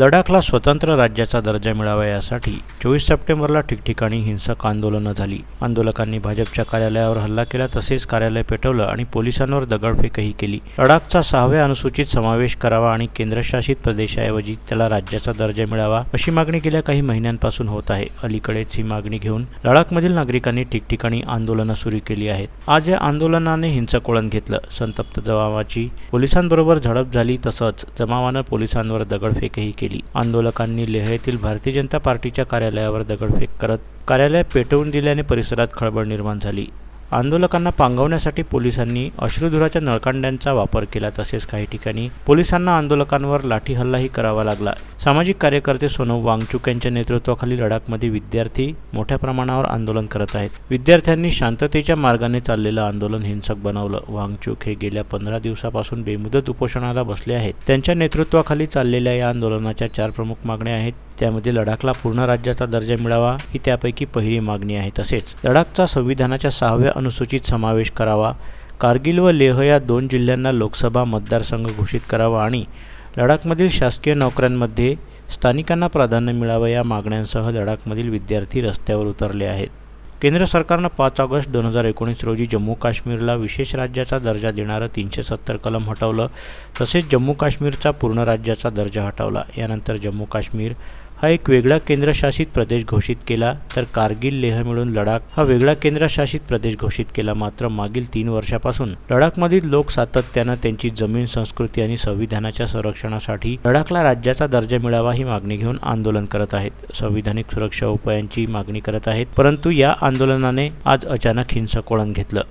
लडाखला स्वतंत्र राज्याचा दर्जा मिळावा यासाठी चोवीस सप्टेंबरला ठिकठिकाणी हिंसक आंदोलनं झाली. आंदोलकांनी भाजपच्या कार्यालयावर हल्ला केला तसेच कार्यालय पेटवलं आणि पोलिसांवर दगडफेकही केली. लडाखचा सहाव्या अनुसूचित समावेश करावा आणि केंद्रशासित प्रदेशाऐवजी त्याला राज्याचा दर्जा मिळावा अशी मागणी गेल्या काही महिन्यांपासून होत आहे. अलीकडेच ही मागणी घेऊन लडाखमधील नागरिकांनी ठिकठिकाणी आंदोलनं सुरू केली आहेत. आज या आंदोलनाने हिंसक वळण घेतलं. संतप्त जमावाची पोलिसांबरोबर झडप झाली तसंच जमावानं पोलिसांवर दगडफेकही केली. आंदोलकांनी लेह येथील भारतीय जनता पार्टीच्या कार्यालयावर दगडफेक करत कार्यालय पेटवून दिल्याने परिसरात खळबळ निर्माण झाली. आंदोलकांना पांगवण्यासाठी पोलिसांनी अश्रुधुराच्या नळकांड्यांचा वापर केला तसेच काही ठिकाणी पोलिसांना आंदोलकांवर लाठी हल्लाही करावा लागला. सामाजिक कार्यकर्ते सोनम वांगचुक यांच्या नेतृत्वाखाली लडाखमध्ये विद्यार्थी मोठ्या प्रमाणावर आंदोलन करत आहेत. विद्यार्थ्यांनी शांततेच्या मार्गाने चाललेलं आंदोलन हिंसक बनवलं. वांगचुक हे गेल्या पंधरा दिवसापासून बेमुदत उपोषणाला बसले आहेत. त्यांच्या नेतृत्वाखाली चाललेल्या या आंदोलनाच्या चार प्रमुख मागण्या आहेत. त्यामध्ये लडाखला पूर्ण राज्याचा दर्जा मिळावा ही त्यापैकी पहिली मागणी आहे तसेच लडाखचा संविधानाच्या सहाव्या अनुसूचित समावेश करावा कारगिल व लेह या दोन जिल्ह्यांना लोकसभा मतदारसंघ घोषित करावा आणि लडाखमधील शासकीय नोकऱ्यांमध्ये स्थानिकांना प्राधान्य मिळावं या मागण्यांसह लडाखमधील विद्यार्थी रस्त्यावर उतरले आहेत. केंद्र सरकारनं पाच ऑगस्ट दोन हजार एकोणीस रोजी जम्मू काश्मीरला विशेष राज्याचा दर्जा देणारं तीनशे सत्तर कलम हटवलं तसेच जम्मू काश्मीरचा पूर्ण राज्याचा दर्जा हटवला. यानंतर जम्मू काश्मीर हा एक वेगळा केंद्रशासित प्रदेश घोषित केला तर कारगिल लेह मिळून लडाख हा वेगळा केंद्रशासित प्रदेश घोषित केला मात्र मागील तीन वर्षापासून. लडाखमधील लोक सातत्यानं त्यांची जमीन संस्कृती आणि संविधानाच्या संरक्षणासाठी लडाखला राज्याचा दर्जा मिळावा ही मागणी घेऊन आंदोलन करत आहेत. संविधानिक सुरक्षा उपायांची मागणी करत आहेत परंतु या आंदोलनाने आज अचानक हिंसक वळण घेतलं.